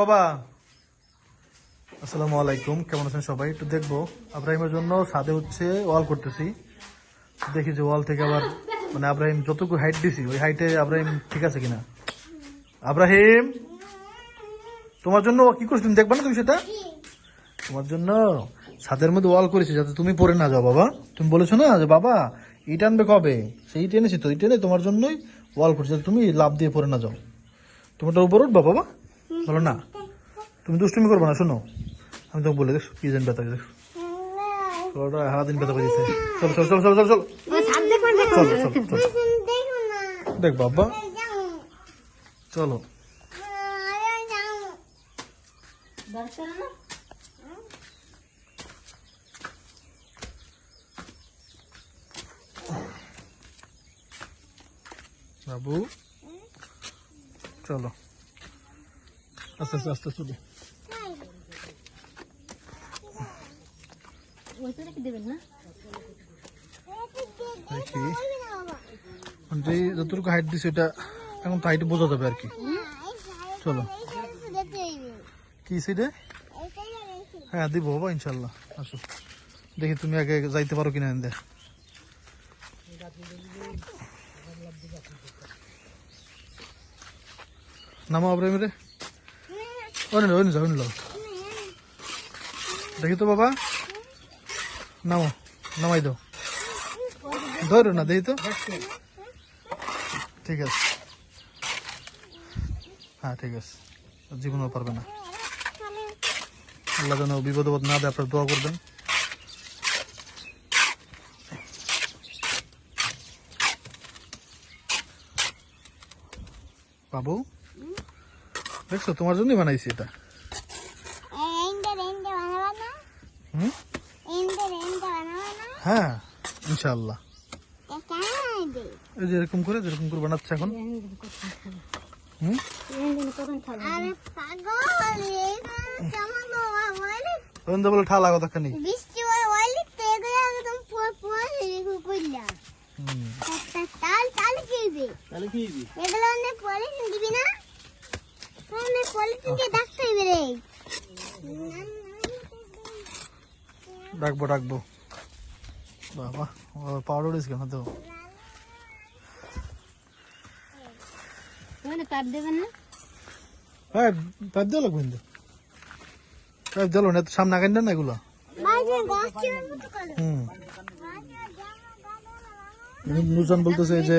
বাবা। আসসালামু আলাইকুম, কেমন আছেন সবাই? একটু দেখব। আব্রাহিমের জন্য সাদে হচ্ছে ওয়াল করতেছি। দেখি যে ওয়াল থেকে আবার মানে আব্রাহিম যতটুকু হাইট দিছি, ওই হাইটে আব্রাহিম ঠিক আছে কিনা? আব্রাহিম, তোমার জন্য কি করছ তুমি দেখবা না তুমি সেটা? তোমার জন্য ছাদের মধ্যে ওয়াল করেছি যাতে তুমি পড়ে না যাও বাবা। তুমি বলেছ না যে, বাবা, ইট আনবে কবে? সেই টেনেছি তো এই টেনে তোমার জন্যই ওয়াল করছি, যাতে তুমি লাভ দিয়ে পড়ে না যাও। তোমারটা উপর উঠবা বাবা। বলো না। তুমি দুষ্টুমি করবে না শোনো। আমি তোমাকে বলে দেখো কি যেন ব্যথা দেখো ওটা সারাদিন ব্যথা করে দিচ্ছে চলো চলো চলো চলো চলো চলো। চলো চলো চলো। দেখ বাবা। চলো। বাবু। চলো। আস্তে আস্তে আস্তে চলো। যে যতটুকু হাইট দিছে এটা এখন তো হাইট বোঝা যাবে আর কি। চলো। কি সেটা হ্যাঁ দিব বাবা ইনশাল্লাহ। আসো। দেখি তুমি আগে যাইতে পারো কিনা দেখ নামো আব্রাহিম রে ওনে লো ওনে যাও ওনে লো। দেখি তো বাবা। নামো, নামাই দাও। ধরো না, দেখি তো। ঠিক আছে। হ্যাঁ ঠিক আছে। জীবনও পারবে না। আল্লাহ যেন বিপদ আপদ না দেয়, আপনার দোয়া করবেন। বাবু? দেখছ তোমার জন্যই বানাইছি এটা। হ্যাঁ, হ্যাঁ ইনশাল্লাহ এই যে এরকম করে যেরকম করে বানাচ্ছে এখন। তাহলে কি পরে দিবি না? ডাকবো ডাকবো। বাবা পাউডার দিস কেন তো? কাট দেবেন না? পাইপ দেওয়া লাগবে কিন্তু। পাইপ দিলো না এত সামনে আগাই না এগুলো। বাইরে গাছ চিরার মতো করো হুম। নুরজান বলতেছে যে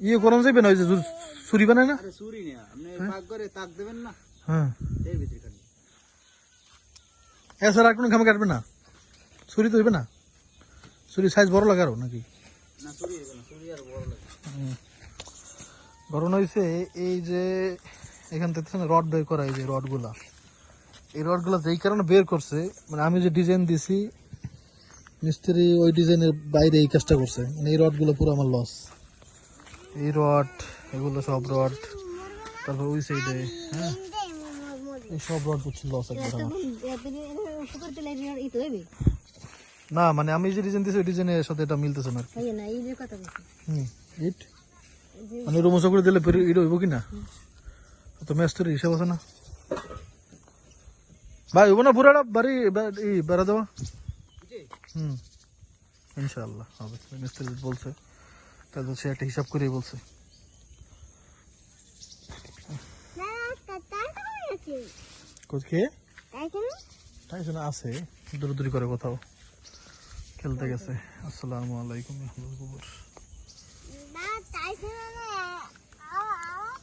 ইয়ে করানো যাবে না ওই যে জু- বানায় না? চুরি নেই আপনি পাক করে তাক দেবেন না? হ্যাঁ। এর ভিতরে খালি। এছাড়া আর কোনো কামে কাটবে না? ছুরি তো হইবে না? ছুরি সাইজ বড় লাগে আরও নাকি? না চুরি না চুরি আর বড় লাগে। ঘটনা হয়েছে এই যে এখান থেকে রড বের করা এই যে রডগুলা। এই রডগুলা যেই কারণে বের করছে মানে আমি যে ডিজাইন দিছি মিস্ত্রি ওই ডিজাইনের বাইরে এই কাজটা করছে মানে এই রডগুলো পুরো আমার লস এই রড, এগুলো সব রড। তারপর ওই সাইডে হ্যাঁ? এই সব রড হচ্ছে লস একবার না মানে আমি যে ডিজাইন দিছি, ওই ডিজাইনের সাথে এটা মিলতেছে না হুম ইট মানে রুমো করে দিলে পেরে ইট হইব কি না তো মেস্তরি হিসাব আছে না। ভাই, হইব না পুরাটা বাড়ি বেড়া দেওয়া? হুম, ইনশাআল্লাহ, হবে। মিস্ত্রি বলছে। কারণ সে একটা হিসাব করে বলছে। টাইসন আছে দৌড়দৌড়ি করে কোথাও। খেলতে গেছে। আসসালামু আলাইকুম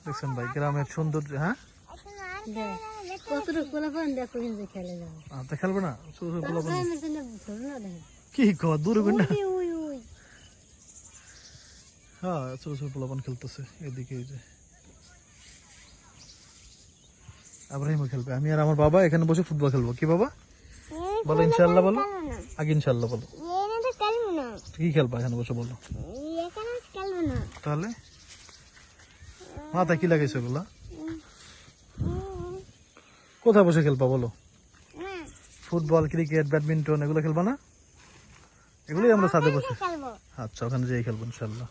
দেখছেন ভাই গ্রামের সৌন্দর্য হ্যাঁ? খেলবে না কি দূর হ্যাঁ ছোট ছোট পোলাপান খেলতেছে। এদিকে যে। আব্রাহিমও খেলবে। আমি আর আমার বাবা এখানে বসে ফুটবল খেলব। কি বাবা? বলো ইনশাল্লাহ বলো। আগে ইনশাল্লাহ বলো। কি খেলবা এখানে বসে বলো। তাহলে? মাথায় কি লাগাইছে ওগুলা কোথায় বসে খেলবা বলো? ফুটবল ক্রিকেট ব্যাডমিন্টন এগুলো খেলবা না? এগুলোই আমরা সাথে বসে। আচ্ছা ওখানে যেয়ে খেলব ইনশাল্লাহ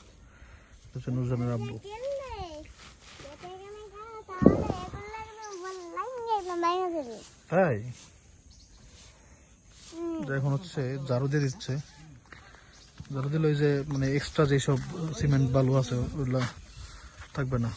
নুরজানের আব্বু। তাই? এখন হচ্ছে ঝাড়ু দিয়ে দিচ্ছে। ঝাড়ু দিলে ওই যে মানে এক্সট্রা যেসব সিমেন্ট বালু আছে ওগুলা থাকবে না।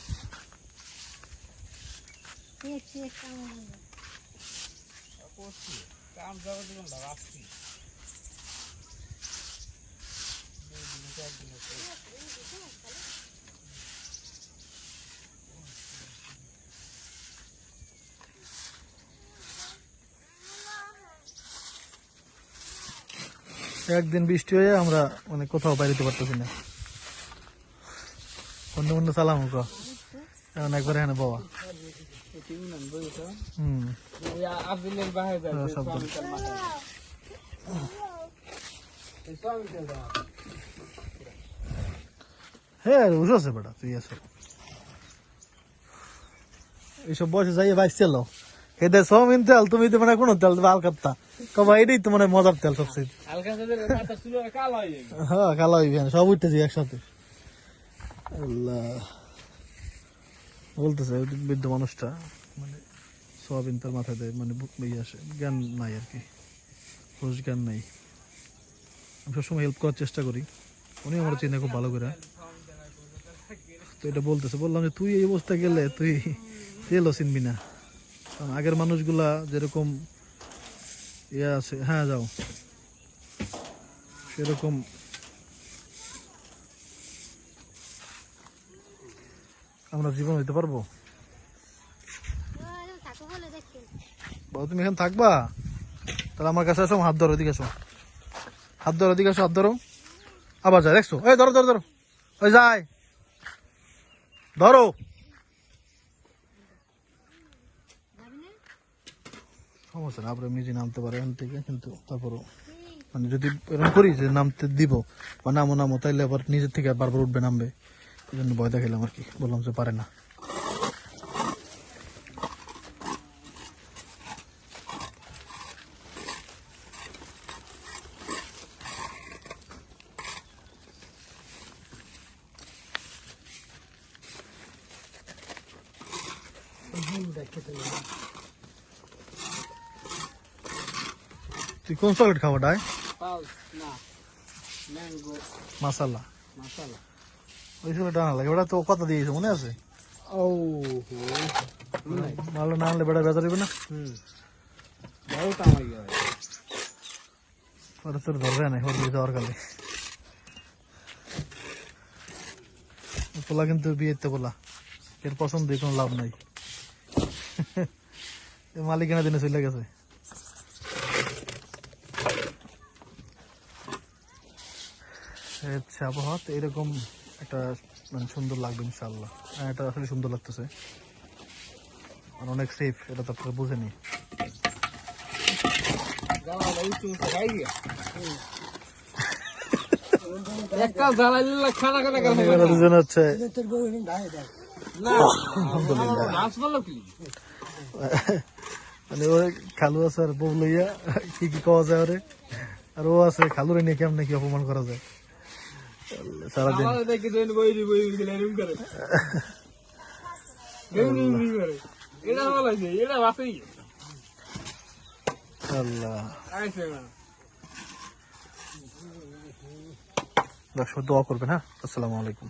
একদিন বৃষ্টি হয়ে আমরা মানে কোথাও বাইরেতে পারতেছি না। অন্য চালাম ওকে এখন একবার এখানে বাবা হুম। সব স্বামীকাল মাথা এই স্বামীকাল দাও হ্যাঁ আছে বেটা তুই আছে এইসব বয়সে যাইয়ে এদের সমিন তেল তুমি তো মানে কোনো তেল কাটতা কবা এটাই তো মানে মজার তেল সবচেয়ে হয়ে কালো হইবে সব উঠতেছি একসাথে। আল্লাহ। বলতেছে বৃদ্ধ মানুষটা মানে সোয়াবিন তার মাথায় দেয় মানে মেয়ে আসে জ্ঞান নাই আর কি। জ্ঞান নাই। আমি সবসময় হেল্প করার চেষ্টা করি। উনি আমার চিনে খুব ভালো করে। তো এটা বলতেছে, বললাম যে তুই এই অবস্থা গেলে তুই তেলও চিনবি না। কারণ আগের মানুষগুলা যেরকম ইয়ে আছে হ্যাঁ যাও। সেরকম আমরা জীবন হইতে পারব? তুমি এখানে থাকবা? তাহলে আমার কাছে আসো হাত ধরো, এদিকে আসো। হাত ধরো, এদিকে আসো, হাত ধরো। আবার যায় দেখছ? ওই ধরো ধরো ধরো। ওই যায় ধরো। সমস্যা না, আপনার নিজে নামতে পারে এখান থেকে, কিন্তু তারপরও মানে যদি এরকম করি যে নামতে দিব, বা নামো নামো, তাইলে আবার নিজের থেকে বারবার উঠবে, নামবে। এই জন্য ভয় দেখালাম আর কি, বললাম যে পারে না। তুই কোন চকলেট খাব ডাই? মাসালা মশলা ওই চকলেট আনা লাগে। ওটা তো কথা দিয়েছে মনে আছে? ও মালো না আনলে বেড়া বেজা দিবে না? হুম। ওটা তোর ধরবে না ওর দিয়ে যাওয়ার কালে। পোলা কিন্তু বিয়েতে পোলা। এর পছন্দ কোনো লাভ নাই। মালিকানা দিনে চলে গেছে। আচ্ছা আবহাওয়া তো এরকম একটা মানে সুন্দর লাগবে ইনশাল্লাহ হ্যাঁ এটা আসলে সুন্দর লাগতেছে। আর অনেক সেফ এটা তো আপনারা বুঝেনি দুজন হচ্ছে। কি? মানে ওর খালু আছে আর বউ লইয়া কি কি কওয়া যায় ওরে? আর ও আছে খালুরে নিয়ে কেমন কি অপমান করা যায়? সারাদিন। আল্লাহ। দোয়া করবেন হ্যাঁ? আসসালামু আলাইকুম।